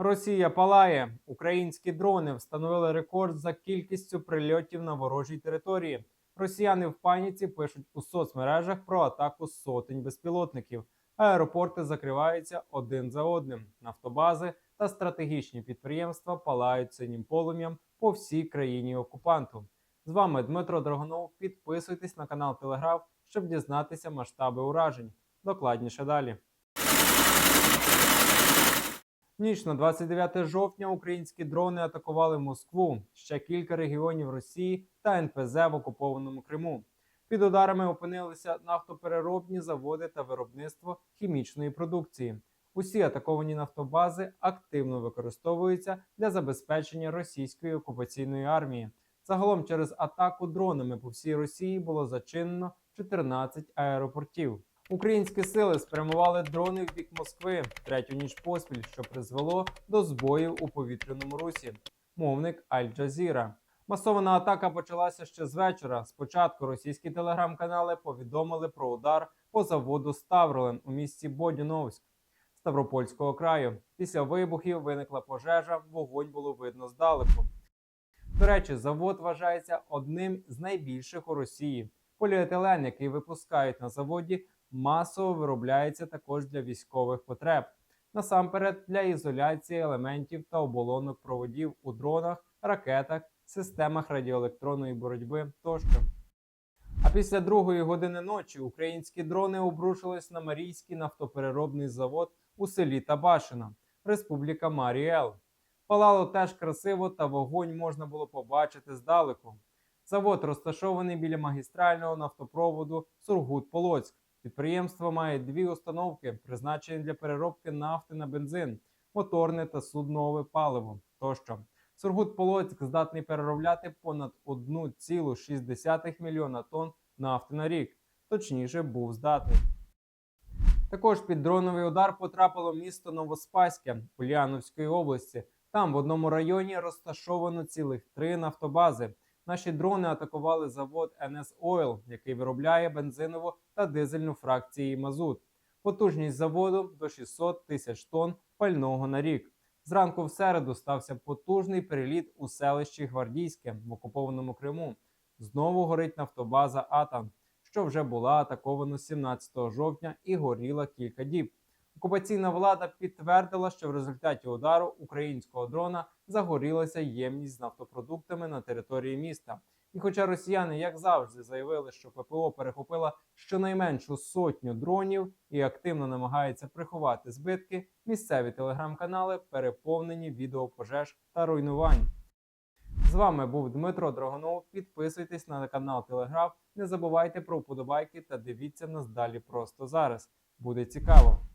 Росія палає. Українські дрони встановили рекорд за кількістю прильотів на ворожій території. Росіяни в паніці пишуть у соцмережах про атаку сотень безпілотників. Аеропорти закриваються один за одним. Нафтобази та стратегічні підприємства палають синім полум'ям по всій країні окупанту. З вами Дмитро Драгонов. Підписуйтесь на канал Телеграф, щоб дізнатися масштаби уражень. Докладніше далі. Ніч на 29 жовтня українські дрони атакували Москву, ще кілька регіонів Росії та НПЗ в окупованому Криму. Під ударами опинилися нафтопереробні заводи та виробництво хімічної продукції. Усі атаковані нафтобази активно використовуються для забезпечення російської окупаційної армії. Загалом через атаку дронами по всій Росії було зачинено 14 аеропортів. Українські сили спрямували дрони в бік Москви третю ніч поспіль, що призвело до збоїв у повітряному русі. Мовник Аль-Джазіра. Масована атака почалася ще з вечора. Спочатку російські телеграм-канали повідомили про удар по заводу Ставролен у місті Бодіновськ Ставропольського краю. Після вибухів виникла пожежа, вогонь було видно здалеку. До речі, завод вважається одним з найбільших у Росії. Поліетилен, який випускають на заводі, масово виробляється також для військових потреб. Насамперед для ізоляції елементів та оболонок проводів у дронах, ракетах, системах радіоелектронної боротьби тощо. А після другої години ночі українські дрони обрушились на Марійський нафтопереробний завод у селі Табашина, Республіка Маріел. Палало теж красиво, та вогонь можна було побачити здалеку. Завод розташований біля магістрального нафтопроводу Сургут-Полоцьк. Підприємство має дві установки, призначені для переробки нафти на бензин, моторне та суднове паливо тощо. Сургут-Полоцьк здатний переробляти понад 1,6 мільйона тонн нафти на рік. Точніше, був здатний. Також під дроновий удар потрапило місто Новоспаське Ульяновської області. Там в одному районі розташовано цілих три нафтобази. Наші дрони атакували завод NS Oil, який виробляє бензинову та дизельну фракції мазут. Потужність заводу до 600 тисяч тонн пального на рік. Зранку в середу стався потужний переліт у селищі Гвардійське в окупованому Криму. Знову горить нафтобаза Атан, що вже була атакована 17 жовтня і горіла кілька діб. Окупаційна влада підтвердила, що в результаті удару українського дрона загорілася ємність з нафтопродуктами на території міста. І хоча росіяни, як завжди, заявили, що ППО перехопила щонайменшу сотню дронів і активно намагається приховати збитки, місцеві телеграм-канали переповнені відео пожеж та руйнувань. З вами був Дмитро Драгонов. Підписуйтесь на канал Телеграф. Не забувайте про вподобайки та дивіться нас далі просто зараз. Буде цікаво.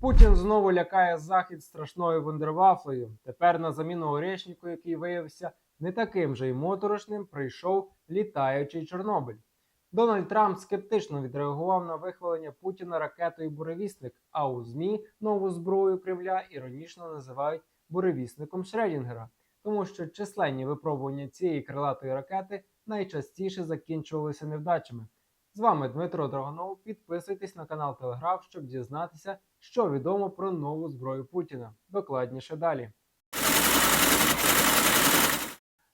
Путін знову лякає захід страшною вундервафлею. Тепер на заміну Орешніку, який виявився не таким же й моторошним, прийшов літаючий Чорнобиль. Дональд Трамп скептично відреагував на вихвалення Путіна ракетою буревісник, а у ЗМІ нову зброю Кремля іронічно називають буревісником Шредінгера, тому що численні випробування цієї крилатої ракети найчастіше закінчувалися невдачами. З вами Дмитро Драгонов. Підписуйтесь на канал Телеграф, щоб дізнатися, що відомо про нову зброю Путіна. Докладніше далі.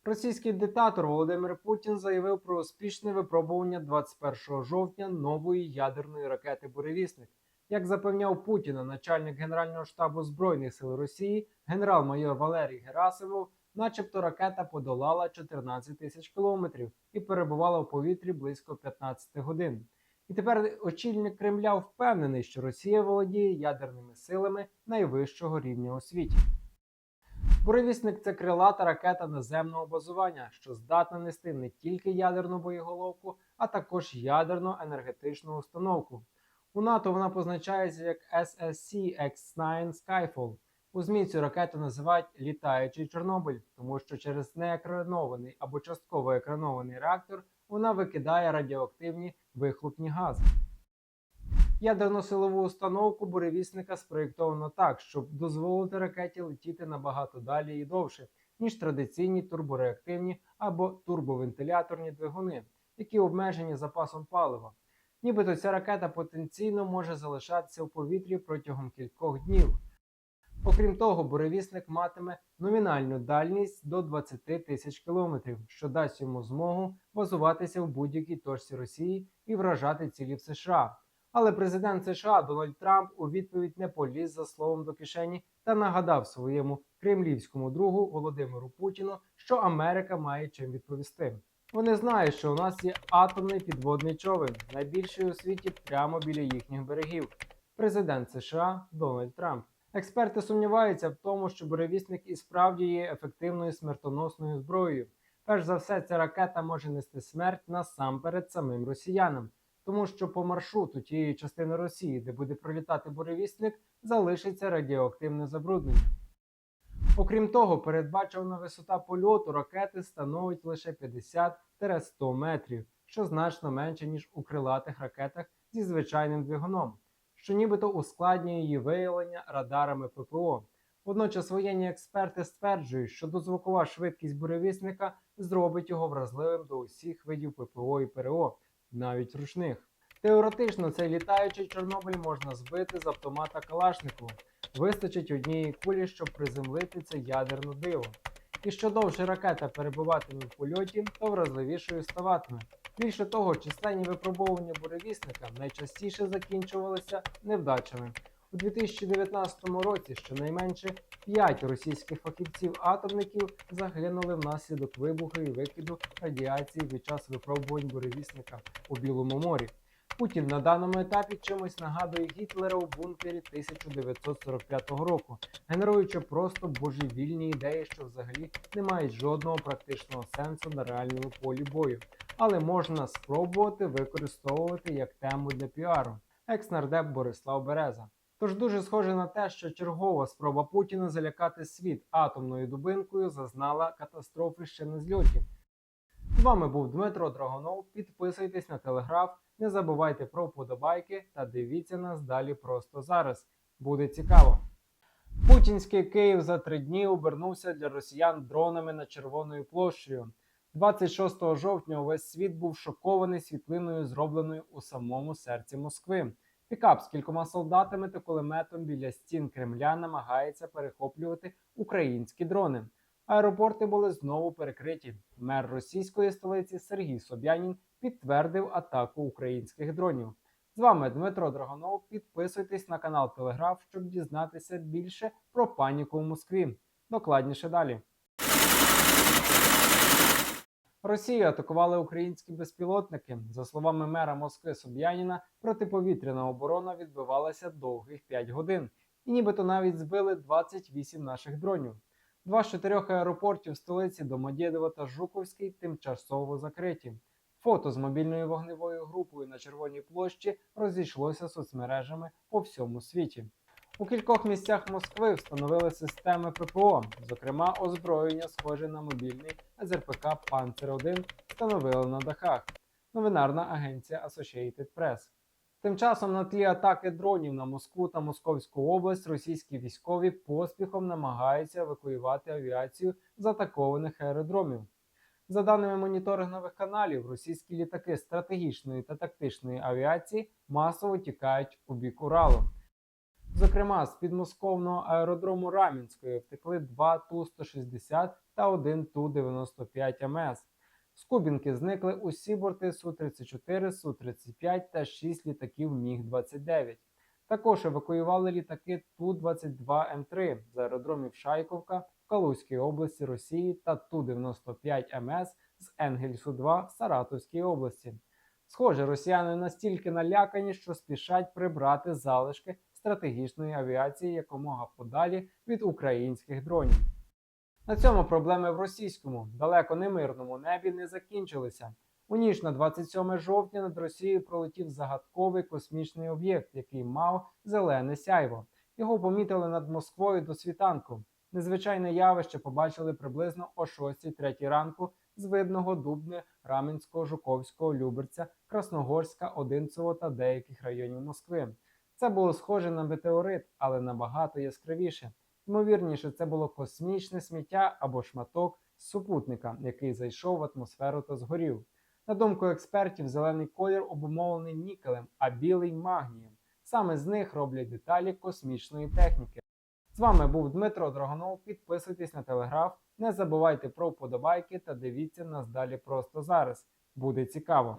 Російський диктатор Володимир Путін заявив про успішне випробування 21 жовтня нової ядерної ракети Буревісник. Як запевняв Путіна, начальник Генерального штабу Збройних сил Росії, генерал-майор Валерій Герасимов, начебто ракета подолала 14 тисяч кілометрів і перебувала в повітрі близько 15 годин. І тепер очільник Кремля впевнений, що Росія володіє ядерними силами найвищого рівня у світі. Буревісник це крилата ракета наземного базування, що здатна нести не тільки ядерну боєголовку, а також ядерну енергетичну установку. У НАТО вона позначається як SSC X9 Skyfall. У ЗМІ цю ракету називають літаючий Чорнобиль, тому що через неекранований або частково екранований реактор вона викидає радіоактивні вихлопні гази. Ядерно-силову установку буревісника спроєктовано так, щоб дозволити ракеті летіти набагато далі і довше, ніж традиційні турбореактивні або турбовентиляторні двигуни, які обмежені запасом палива. Нібито ця ракета потенційно може залишатися в повітрі протягом кількох днів. Окрім того, буревісник матиме номінальну дальність до 20 тисяч кілометрів, що дасть йому змогу базуватися в будь-якій точці Росії і вражати цілі в США. Але президент США Дональд Трамп у відповідь не поліз за словом до кишені та нагадав своєму кремлівському другу Володимиру Путіну, що Америка має чим відповісти. Вони знають, що у нас є атомний підводний човен, найбільший у світі прямо біля їхніх берегів. Президент США Дональд Трамп. Експерти сумніваються в тому, що буревісник і справді є ефективною смертоносною зброєю. Перш за все, ця ракета може нести смерть насамперед самим росіянам, тому що по маршруту тієї частини Росії, де буде пролітати буревісник, залишиться радіоактивне забруднення. Окрім того, передбачена висота польоту ракети становить лише 50-100 метрів, що значно менше, ніж у крилатих ракетах зі звичайним двигуном, що нібито ускладнює її виявлення радарами ППО. Водночас воєнні експерти стверджують, що дозвукова швидкість буревісника зробить його вразливим до усіх видів ППО і ПРО, навіть ручних. Теоретично цей літаючий Чорнобиль можна збити з автомата Калашникова. Вистачить однієї кулі, щоб приземлити це ядерне диво. І що довше ракета перебуватиме в польоті, то вразливішою ставатиме. Більше того, численні випробовування буревісника найчастіше закінчувалися невдачами. У 2019 році щонайменше 5 російських фахівців-атомників загинули внаслідок вибуху і викиду радіації під час випробувань буревісника у Білому морі. Путін на даному етапі чимось нагадує Гітлера у бункері 1945 року, генеруючи просто божевільні ідеї, що взагалі не мають жодного практичного сенсу на реальному полі бою, але можна спробувати використовувати як тему для піару. Екс-нардеп Борислав Береза. Тож дуже схоже на те, що чергова спроба Путіна залякати світ атомною дубинкою зазнала катастрофи ще на зльоті. З вами був Дмитро Драгонов. Підписуйтесь на телеграф, не забувайте про вподобайки та дивіться нас далі просто зараз. Буде цікаво. Путінський Київ за три дні обернувся для росіян дронами над Червоною площею. 26 жовтня увесь світ був шокований світлиною, зробленою у самому серці Москви. Пікап з кількома солдатами та кулеметом біля стін Кремля намагається перехоплювати українські дрони. Аеропорти були знову перекриті. Мер російської столиці Сергій Собянін підтвердив атаку українських дронів. З вами Дмитро Драгонов. Підписуйтесь на канал Телеграф, щоб дізнатися більше про паніку в Москві. Докладніше далі. Росію атакували українські безпілотники. За словами мера Москви Соб'яніна, протиповітряна оборона відбивалася довгих 5 годин, і нібито навіть збили 28 наших дронів. Два з чотирьох аеропортів столиці Домодєдово та Жуковський тимчасово закриті. Фото з мобільною вогневою групою на Червоній площі розійшлося соцмережами по всьому світі. У кількох місцях Москви встановили системи ППО, зокрема озброєння, схоже на мобільний ЗРПК Панцер 1 встановили на дахах. Новинарна агенція Associated Press. Тим часом на тлі атаки дронів на Москву та Московську область російські військові поспіхом намагаються евакуювати авіацію з атакованих аеродромів. За даними моніторингових каналів, російські літаки стратегічної та тактичної авіації масово тікають у бік Уралу. Зокрема, з підмосковного аеродрому Рамінської втекли два Ту-160 та один Ту-95 МС. З Кубінки зникли усі борти Су-34, Су-35 та 6 літаків Міг-29. Також евакуювали літаки Ту-22М3 з аеродромів Шайковка в Калузькій області Росії та Ту-95 МС з Енгельсу-2 в Саратовській області. Схоже, росіяни настільки налякані, що спішать прибрати залишки стратегічної авіації якомога подалі від українських дронів. На цьому проблеми в російському, далеко не мирному небі не закінчилися. У ніч на 27 жовтня над Росією пролетів загадковий космічний об'єкт, який мав зелене сяйво. Його помітили над Москвою до світанку. Незвичайне явище побачили приблизно о 6.03 ранку з видного Дубне, Раменського, Жуковського, Люберця, Красногорська, Одинцево та деяких районів Москви. Це було схоже на метеорит, але набагато яскравіше. Ймовірніше, це було космічне сміття або шматок супутника, який зайшов в атмосферу та згорів. На думку експертів, зелений колір обумовлений нікелем, а білий магнієм. Саме з них роблять деталі космічної техніки. З вами був Дмитро Драгонов. Підписуйтесь на телеграф, не забувайте про вподобайки та дивіться нас далі просто зараз. Буде цікаво.